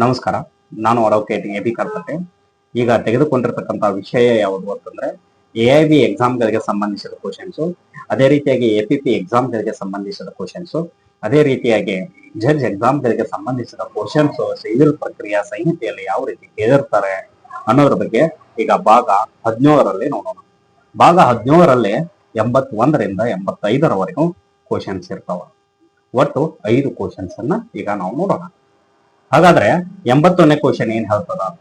ನಮಸ್ಕಾರ. ನಾನು advocate A B ಕರ್ಪಟೆ ಈಗ ತೆಗೆದುಕೊಂಡಿರ್ತಕ್ಕಂಥ ವಿಷಯ ಯಾವುದು ಅಂತಂದ್ರೆ ಎ ಐ ಬಿ ಎಕ್ಸಾಮ್ಗಳಿಗೆ ಸಂಬಂಧಿಸಿದ ಕ್ವಶನ್ಸ್ ಅದೇ ರೀತಿಯಾಗಿ ಎ ಪಿ ಪಿ ಎಕ್ಸಾಮ್ಗಳಿಗೆ ಸಂಬಂಧಿಸಿದ ಕ್ವಶನ್ಸ್ ಅದೇ ರೀತಿಯಾಗಿ ಜಡ್ಜ್ ಎಕ್ಸಾಮ್ಗಳಿಗೆ ಸಂಬಂಧಿಸಿದ ಕ್ವಶನ್ಸ್ ಸಿವಿಲ್ ಪ್ರಕ್ರಿಯಾ, ಸಂಹಿತೆಯಲ್ಲಿ ಯಾವ ರೀತಿ ಕೇಳಿರ್ತಾರೆ ಅನ್ನೋದ್ರ ಬಗ್ಗೆ ಈಗ ಭಾಗ ಹದಿನೇಳರಲ್ಲಿ ನೋಡೋಣ. ಭಾಗ ಹದಿನೇಳರಲ್ಲಿ ಎಂಬತ್ತೊಂದರಿಂದ ಎಂಬತ್ತೈದರವರೆಗೂ ಕ್ವಶನ್ಸ್ ಇರ್ತಾವ. ಒಟ್ಟು ಐದು ಕ್ವಶನ್ಸ್ ಅನ್ನ ಈಗ ನಾವು ನೋಡೋಣ. ಹಾಗಾದ್ರೆ ಎಂಬತ್ತೊಂದನೇ ಕ್ವಶನ್ ಏನ್ ಹೇಳ್ತದ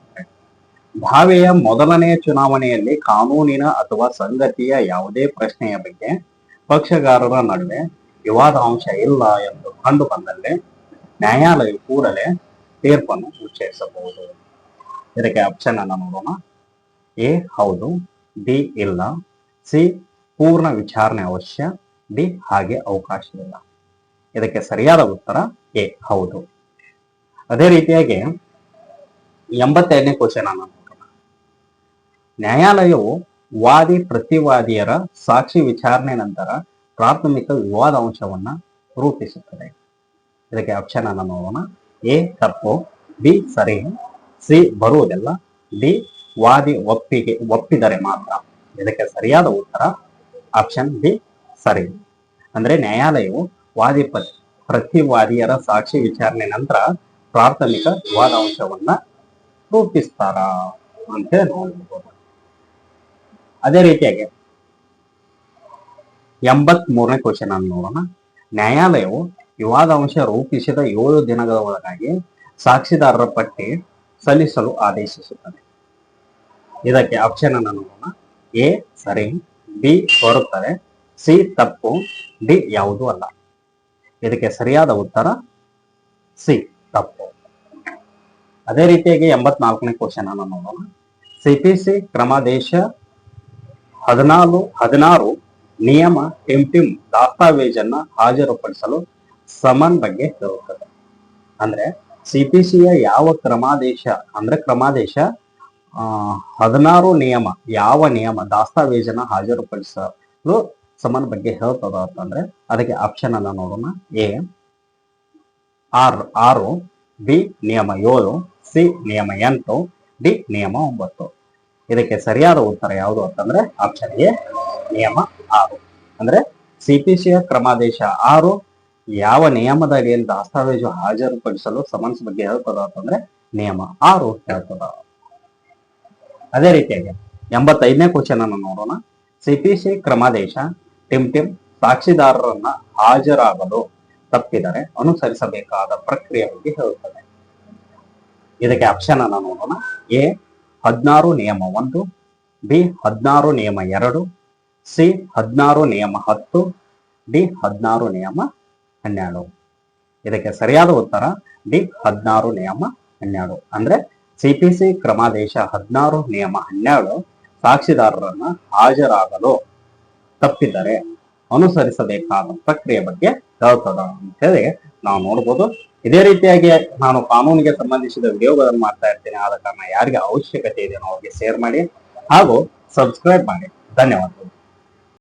ಭಾವೆಯ ಮೊದಲನೆಯ ಚುನಾವಣೆಯಲ್ಲಿ ಕಾನೂನಿನ ಅಥವಾ ಸಂಗತಿಯ ಯಾವುದೇ ಪ್ರಶ್ನೆಯ ಬಗ್ಗೆ ಪಕ್ಷಗಾರರ ನಡುವೆ ವಿವಾದಾಂಶ ಇಲ್ಲ ಎಂದು ಕಂಡು ಬಂದಲ್ಲಿ ನ್ಯಾಯಾಲಯ ಕೂಡಲೇ ತೀರ್ಪನ್ನು ಉಚ್ಚರಿಸಬಹುದು. ಇದಕ್ಕೆ ಆಪ್ಷನ್ ಅನ್ನ ನೋಡೋಣ. ಎ, ಹೌದು ಡಿ ಇಲ್ಲ, ಸಿ, ಪೂರ್ಣ ವಿಚಾರಣೆ ಅವಶ್ಯ, ಡಿ, ಹಾಗೆ ಅವಕಾಶವಿಲ್ಲ. ಇದಕ್ಕೆ ಸರಿಯಾದ ಉತ್ತರ ಎ, ಹೌದು. ಅದೇ ರೀತಿಯಾಗಿ ಎಂಬತ್ತೆರಡನೇ ಕ್ವಶನ್ ಅನ್ನ ನ್ಯಾಯಾಲಯವು ವಾದಿ ಪ್ರತಿವಾದಿಯರ ಸಾಕ್ಷಿ ವಿಚಾರಣೆ ನಂತರ ಪ್ರಾಥಮಿಕ ವಿವಾದ ಅಂಶವನ್ನ ರೂಪಿಸುತ್ತದೆ. ಇದಕ್ಕೆ ಆಪ್ಷನ್ ಅನ್ನ ನೋಡೋಣ. ಎ ತಪ್ಪು ಬಿ, ಸರಿ, ಸಿ, ಬರುವುದಿಲ್ಲ, ಡಿ, ವಾದಿ ಒಪ್ಪಿಗೆ, ಒಪ್ಪಿದರೆ ಮಾತ್ರ. ಇದಕ್ಕೆ ಸರಿಯಾದ ಉತ್ತರ ಆಪ್ಷನ್ ಬಿ, ಸರಿ. ಅಂದ್ರೆ ನ್ಯಾಯಾಲಯವು ವಾದಿ ಪ್ರತಿವಾದಿಯರ ಸಾಕ್ಷಿ ವಿಚಾರಣೆ ನಂತರ ಪ್ರಾಥಮಿಕ ವಾದಾಂಶವನ್ನ ರೂಪಿಸ್ತಾರ ಅಂತ ನೋಡ್ಬೋದು. ಅದೇ ರೀತಿಯಾಗಿ ಎಂಬತ್ ಮೂರನೇ ಕ್ವಶನ್ ಅನ್ನು ನೋಡೋಣ. ನ್ಯಾಯಾಲಯವು ವಿವಾದಾಂಶ ರೂಪಿಸಿದ ಏಳು ದಿನಗಳ ಒಳಗಾಗಿ ಸಾಕ್ಷಿದಾರರ ಪಟ್ಟಿ ಸಲ್ಲಿಸಲು ಆದೇಶಿಸುತ್ತದೆ. ಇದಕ್ಕೆ ಆಪ್ಷನ್ ಅನ್ನು ನೋಡೋಣ. ಎ, ಸರಿ. ಬಿ, ಬರುತ್ತದೆ. ಸಿ, ತಪ್ಪು. ಡಿ, ಯಾವುದೂ ಅಲ್ಲ. ಇದಕ್ಕೆ ಸರಿಯಾದ ಉತ್ತರ ಸಿ. ತಪ್ಪು. ಅದೇ ರೀತಿಯಾಗಿ ಎಂಬತ್ನಾಲ್ಕನೇ ಕ್ವಶನ್ ಅನ್ನು ನೋಡೋಣ. ಸಿಪಿಸಿ ಕ್ರಮಾದೇಶ ಹದಿನಾಲು, ಹದಿನಾರು ನಿಯಮ ಟಿಮ್ ದಾಸ್ತಾವೇಜನ್ನ ಹಾಜರುಪಡಿಸಲು ಸಮನ್ ಬಗ್ಗೆ ಹೇಳುತ್ತದೆ. ಅಂದ್ರೆ ಸಿಪಿಸಿಯ ಯಾವ ಕ್ರಮಾದೇಶ ಅಂದ್ರೆ ಕ್ರಮಾದೇಶ ಹದಿನಾರು ನಿಯಮ, ಯಾವ ನಿಯಮ ದಾಸ್ತಾವೇಜನ್ನ ಹಾಜರುಪಡಿಸಲು ಸಮನ್ ಬಗ್ಗೆ ಹೇಳ್ತದ ಅಂತಂದ್ರೆ ಅದಕ್ಕೆ ಆಪ್ಷನ್ ಅನ್ನ ನೋಡೋಣ. ಎ ಆರ್, ಆರು, ಬಿ ನಿಯಮ ಏಳು, ಸಿ ನಿಯಮ ಎಂಟು, ಡಿ ನಿಯಮ ಒಂಬತ್ತು. ಇದಕ್ಕೆ ಸರಿಯಾದ ಉತ್ತರ ಯಾವುದು ಅಂತಂದ್ರೆ ಆಪ್ಷನ್ ಎ, ನಿಯಮ ಆರು. ಅಂದ್ರೆ ಸಿಪಿಸಿಯ ಕ್ರಮಾದೇಶ ಆರು ಯಾವ ನಿಯಮದ ಅಡಿಯಲ್ಲಿ ದಾಸ್ತಾವೇಜು ಹಾಜರುಪಡಿಸಲು ಸಮನ್ಸ್ ಬಗ್ಗೆ ಹೇಳ್ತದ ಅಂತಂದ್ರೆ ನಿಯಮ ಆರು ಹೇಳ್ತದ. ಅದೇ ರೀತಿಯಾಗಿ ಎಂಬತ್ತೈದನೇ ಕ್ವಶನ್ ಅನ್ನು ನೋಡೋಣ. ಸಿಪಿಸಿ ಕ್ರಮಾದೇಶ ಟಿಮ್ ಟಿಮ್ ಸಾಕ್ಷಿದಾರರನ್ನ ಹಾಜರಾಗಲು ತಪ್ಪಿದರೆ ಅನುಸರಿಸಬೇಕಾದ ಪ್ರಕ್ರಿಯೆ ಬಗ್ಗೆ ಹೇಳುತ್ತದೆ. ಇದಕ್ಕೆ ಆಪ್ಷನ್ ಅನ್ನ ನೋಡೋಣ. ಎ, ಹದಿನಾರು ನಿಯಮ ಒಂದು, ಬಿ, ಹದಿನಾರು ನಿಯಮ ಎರಡು, ಸಿ, ಹದಿನಾರು ನಿಯಮ ಹತ್ತು, ಡಿ, ಹದಿನಾರು ನಿಯಮ ಹನ್ನೆರಡು. ಇದಕ್ಕೆ ಸರಿಯಾದ ಉತ್ತರ, ಡಿ, ಹದಿನಾರು ನಿಯಮ ಹನ್ನೆರಡು. ಅಂದ್ರೆ ಸಿಪಿಸಿ ಕ್ರಮಾದೇಶ ಹದಿನಾರು ನಿಯಮ ಹನ್ನೆರಡು ಸಾಕ್ಷಿದಾರರನ್ನ ಹಾಜರಾಗಲು ತಪ್ಪಿದರೆ ಅನುಸರಿಸಬೇಕಾದ ಪ್ರಕ್ರಿಯೆ ಬಗ್ಗೆ ಹೇಳ್ತದ ಅಂತ ಹೇಳಿ ನಾವು ನೋಡ್ಬೋದು. ಇದೇ ರೀತಿಯಾಗಿ ನಾನು ಕಾನೂನಿಗೆ ಸಂಬಂಧಿಸಿದ ವಿಡಿಯೋಗಳನ್ನು ಮಾಡ್ತಾ ಇರ್ತೇನೆ. ಆದ ಕಾರಣ ಯಾರಿಗೆ ಅವಶ್ಯಕತೆ ಇದೆ ಅವ್ರಿಗೆ ಶೇರ್ ಮಾಡಿ ಹಾಗೂ ಸಬ್ಸ್ಕ್ರೈಬ್ ಮಾಡಿ. ಧನ್ಯವಾದಗಳು.